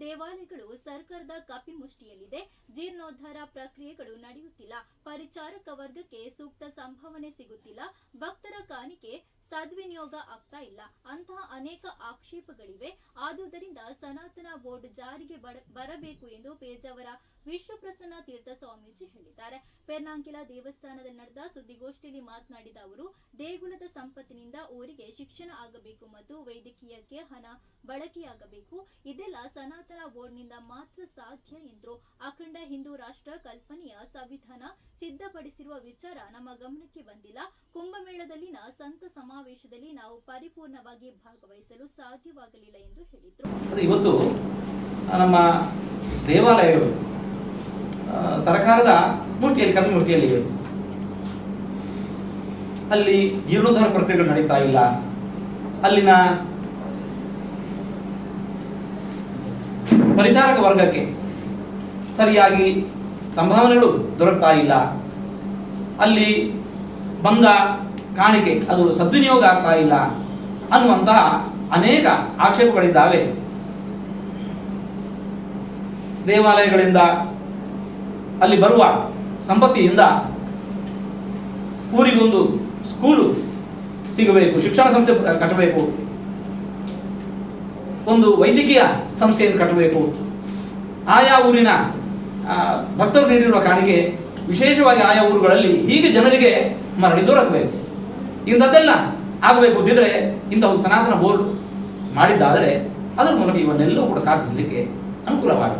ದೇವಾಲಯಗಳು ಸರ್ಕಾರದ ಕಪಿಮುಷ್ಟಿಯಲ್ಲಿದೆ. ಜೀರ್ಣೋದ್ಧಾರ ಪ್ರಕ್ರಿಯೆಗಳು ನಡೆಯುತ್ತಿಲ್ಲ. ಪರಿಚಾರಕ ವರ್ಗಕ್ಕೆ ಸೂಕ್ತ ಸಂಭಾವನೆ ಸಿಗುತ್ತಿಲ್ಲ. ಭಕ್ತರ ಕಾಣಿಕೆ ಸದ್ವಿನಿಯೋಗ ಆಗ್ತಾ ಇಲ್ಲ. ಅಂತಹ ಅನೇಕ ಆಕ್ಷೇಪಗಳಿವೆ. ಆದುದರಿಂದ ಸನಾತನ ಬೋರ್ಡ್ ಜಾರಿಗೆ ಬರಬೇಕು ಎಂದು ಪೇಜಾವರ ವಿಶ್ವಪ್ರಸನ್ನ ತೀರ್ಥ ಸ್ವಾಮೀಜಿ ಹೇಳಿದ್ದಾರೆ. ಪೆರ್ನಾಂಕಿಲ ದೇವಸ್ಥಾನದಲ್ಲಿ ನಡೆದ ಸುದ್ದಿಗೋಷ್ಠಿಯಲ್ಲಿ ಮಾತನಾಡಿದ ಅವರು, ದೇಗುಲದ ಸಂಪತ್ತಿನಿಂದ ಊರಿಗೆ ಶಿಕ್ಷಣ ಆಗಬೇಕು ಮತ್ತು ವೈದ್ಯಕೀಯಕ್ಕೆ ಹಣ ಬಳಕೆಯಾಗಬೇಕು. ಇದೆಲ್ಲ ಸನಾತನ ಬೋರ್ಡ್ನಿಂದ ಮಾತ್ರ ಸಾಧ್ಯ ಎಂದರು ಅಖಂಡ ಹಿಂದೂ ರಾಷ್ಟ್ರ ಕಲ್ಪನೆಯ ಸಂವಿಧಾನ ಸಿದ್ಧಪಡಿಸಿರುವ ವಿಚಾರ ನಮ್ಮ ಗಮನಕ್ಕೆ ಬಂದಿಲ್ಲ. ಕುಂಭಮೇಳದಲ್ಲಿನ ಸಂತ ಸಮಾವೇಶದಲ್ಲಿ ನಾವು ಪರಿಪೂರ್ಣವಾಗಿ ಭಾಗವಹಿಸಲು ಸಾಧ್ಯವಾಗಲಿಲ್ಲ ಎಂದು ಹೇಳಿದರು. ಇವತ್ತು ನಮ್ಮ ದೇವಾಲಯಗಳು ಸರ್ಕಾರದ ಮುಷ್ಟಿಯಲ್ಲಿ ಕಮ್ಮಿ ಮುಷ್ಟಿಯಲ್ಲಿ ಇವೆ. ಅಲ್ಲಿ ಜೀರ್ಣೋದ್ಧಾರ ಪ್ರಕ್ರಿಯೆಗಳು ನಡೀತಾ ಇಲ್ಲ. ಅಲ್ಲಿನ ಪರಿಚಾರಕ ವರ್ಗಕ್ಕೆ ಸರಿಯಾಗಿ ಸಂಭಾವನೆಗಳು ದೊರಕ್ತಾ ಇಲ್ಲ. ಅಲ್ಲಿ ಬಂದ ಕಾಣಿಕೆ, ಅದು ಸದ್ವಿನಿಯೋಗ ಆಗ್ತಾ ಇಲ್ಲ ಅನ್ನುವಂತಹ ಅನೇಕ ಆಕ್ಷೇಪಗಳಿದ್ದಾವೆ. ದೇವಾಲಯಗಳಿಂದ ಅಲ್ಲಿ ಬರುವ ಸಂಪತ್ತಿಯಿಂದ ಊರಿಗೊಂದು ಸ್ಕೂಲು ಸಿಗಬೇಕು, ಶಿಕ್ಷಣ ಸಂಸ್ಥೆ ಕಟ್ಟಬೇಕು, ಒಂದು ವೈದ್ಯಕೀಯ ಸಂಸ್ಥೆಯನ್ನು ಕಟ್ಟಬೇಕು. ಆಯಾ ಊರಿನ ಭಕ್ತರು ನೀಡಿರುವ ಕಾಣಿಕೆ ವಿಶೇಷವಾಗಿ ಆಯಾ ಊರುಗಳಲ್ಲಿ ಹೀಗೆ ಜನರಿಗೆ ಮರಳಿ ದೊರಕಬೇಕು. ಇಂಥದ್ದೆಲ್ಲ ಆಗಬೇಕು ಅಂತಿದ್ರೆ ಒಂದು ಸನಾತನ ಬೋರ್ಡ್ ಮಾಡಿದ್ದಾದರೆ ಅದರ ಮೂಲಕ ಇವನ್ನೆಲ್ಲವೂ ಕೂಡ ಸಾಧಿಸಲಿಕ್ಕೆ ಅನುಕೂಲವಾಗುತ್ತೆ.